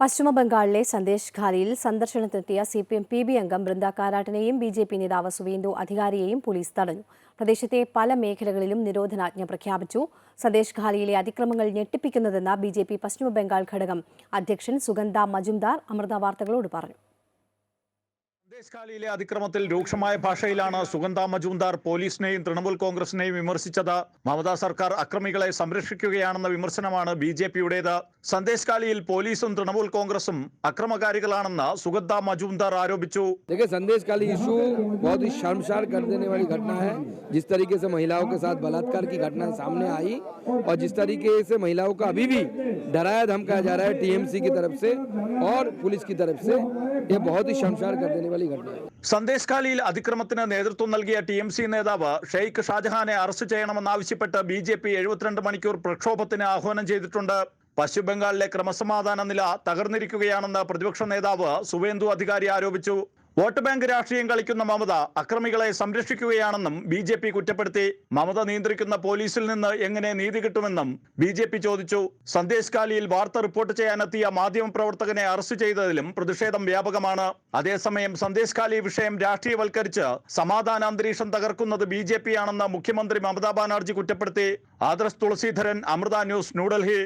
പശ്ചിമ ബംഗാളിലെ സന്ദേശ് ഖാലിയിൽ സന്ദർശനത്തിനെത്തിയ C P M P B അംഗം ബൃന്ദ കാരാട്ടിനെയും ബി ജെ പി നേതാവ് സുവേന്ദു അധികാരിയെയും പോലീസ് തടഞ്ഞു. പ്രദേശത്തെ പല മേഖലകളിലും നിരോധനാജ്ഞ പ്രഖ്യാപിച്ചു. സന്ദേശ് ഖാലിയിലെ അതിക്രമങ്ങൾ ഞെട്ടിപ്പിക്കുന്നതെന്ന് ബി ജെ പി പശ്ചിമ ബംഗാൾ ഘടകം അധ്യക്ഷൻ സുഗന്ധ മജുംദാർ അമൃത വാർത്തകളോട് പറഞ്ഞു. സന്ദേശകാലിയിലെ അതിക്രമത്തിൽ രൂക്ഷമായ ഭാഷയിലാണ് സുഗന്ധ മജൂംദാർ പോലീസിനെയും തൃണമൂൽ കോൺഗ്രസിനെയും വിമർശിച്ചത് മമതാ സർക്കാർ അക്രമികളെ സംരക്ഷിക്കുകയാണെന്ന വിമർശനമാണ് ബി ജെ പിയുടേത് സന്ദേശകാലിയിൽ പോലീസും തൃണമൂൽ കോൺഗ്രസും അക്രമകാരികളാണെന്ന് സുഗന്ധ മജൂംദാർ ആരോപിച്ചു देखिए संदेश काली इशू बहुत ही शर्मसार कर देने वाली घटना है जिस तरीके से महिलाओं के साथ बलात्कार की घटना सामने आई और जिस तरीके से महिलाओं का अभी भी डराया धमकाया जा रहा है टीएमसी की तरफ से और पुलिस की तरफ से ये बहुत ही शर्मसार कर देने वाली സന്ദേശ് ഖാലിയിൽ അതിക്രമത്തിന് നേതൃത്വം നൽകിയ ടി എം സി നേതാവ് ഷെയ്ഖ് ഷാജഹാനെ അറസ്റ്റ് ചെയ്യണമെന്നാവശ്യപ്പെട്ട് ബി ജെ പി എഴുപത്തിരണ്ട് മണിക്കൂർ പ്രക്ഷോഭത്തിന് ആഹ്വാനം ചെയ്തിട്ടുണ്ട്. പശ്ചിമ ബംഗാളിലെ ക്രമസമാധാന നില തകർന്നിരിക്കുകയാണെന്ന് പ്രതിപക്ഷ നേതാവ് സുവേന്ദു അധികാരി ആരോപിച്ചു. വോട്ട് ബാങ്ക് രാഷ്ട്രീയം കളിക്കുന്ന മമത അക്രമികളെ സംരക്ഷിക്കുകയാണെന്നും ബി ജെ പി കുറ്റപ്പെടുത്തി മമത നിയന്ത്രിക്കുന്ന പോലീസിൽ നിന്ന് എങ്ങനെ നീതി കിട്ടുമെന്നും ബി ജെ പി ചോദിച്ചു. സന്ദേശ് കാലിയിൽ വാർത്ത റിപ്പോർട്ട് ചെയ്യാനെത്തിയ മാധ്യമപ്രവർത്തകനെ അറസ്റ്റ് ചെയ്തതിലും പ്രതിഷേധം വ്യാപകമാണ്. അതേസമയം സന്ദേശ് കാലി വിഷയം രാഷ്ട്രീയവൽക്കരിച്ച് സമാധാന അന്തരീക്ഷം തകർക്കുന്നത് ബി ജെ പി ആണെന്ന് മുഖ്യമന്ത്രി മമതാ ബാനർജി കുറ്റപ്പെടുത്തി. ആദർശ് തുളസീധരൻ അമൃത ന്യൂസ് ന്യൂഡൽഹി.